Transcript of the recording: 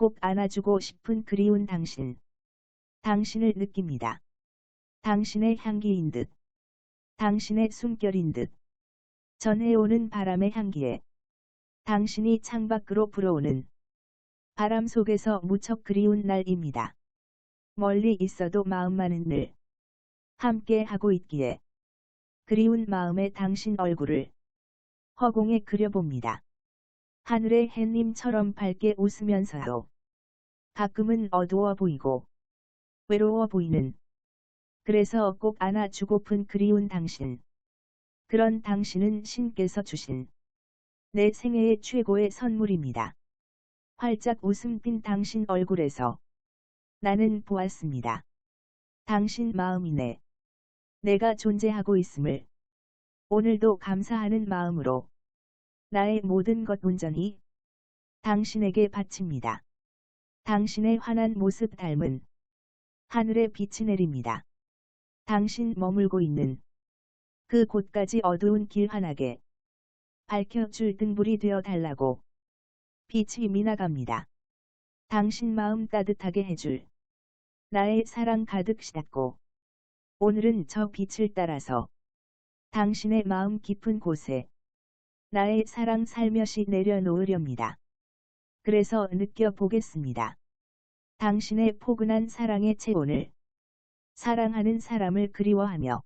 꼭 안아주고 싶은 그리운 당신. 당신을 느낍니다. 당신의 향기인 듯. 당신의 숨결인 듯. 전해오는 바람의 향기에 당신이 창밖으로 불어오는 바람 속에서 무척 그리운 날입니다. 멀리 있어도 마음만은 늘 함께 하고 있기에 그리운 마음에 당신 얼굴을 허공에 그려봅니다. 하늘의 햇님처럼 밝게 웃으면서요. 가끔은 어두워 보이고 외로워 보이는 그래서 꼭 안아주고픈 그리운 당신. 그런 당신은 신께서 주신 내 생애의 최고의 선물입니다. 활짝 웃음 띤 당신 얼굴에서 나는 보았습니다. 당신 마음이네. 내가 존재하고 있음을 오늘도 감사하는 마음으로 나의 모든 것 온전히 당신에게 바칩니다. 당신의 환한 모습 닮은 하늘에 빛이 내립니다. 당신 머물고 있는 그 곳까지 어두운 길 환하게 밝혀줄 등불이 되어 달라고 빛이 미나갑니다. 당신 마음 따뜻하게 해줄 나의 사랑 가득 싣고 오늘은 저 빛을 따라서 당신의 마음 깊은 곳에 나의 사랑 살며시 내려놓으렵니다. 그래서 느껴보겠습니다. 당신의 포근한 사랑의 체온을 사랑하는 사람을 그리워하며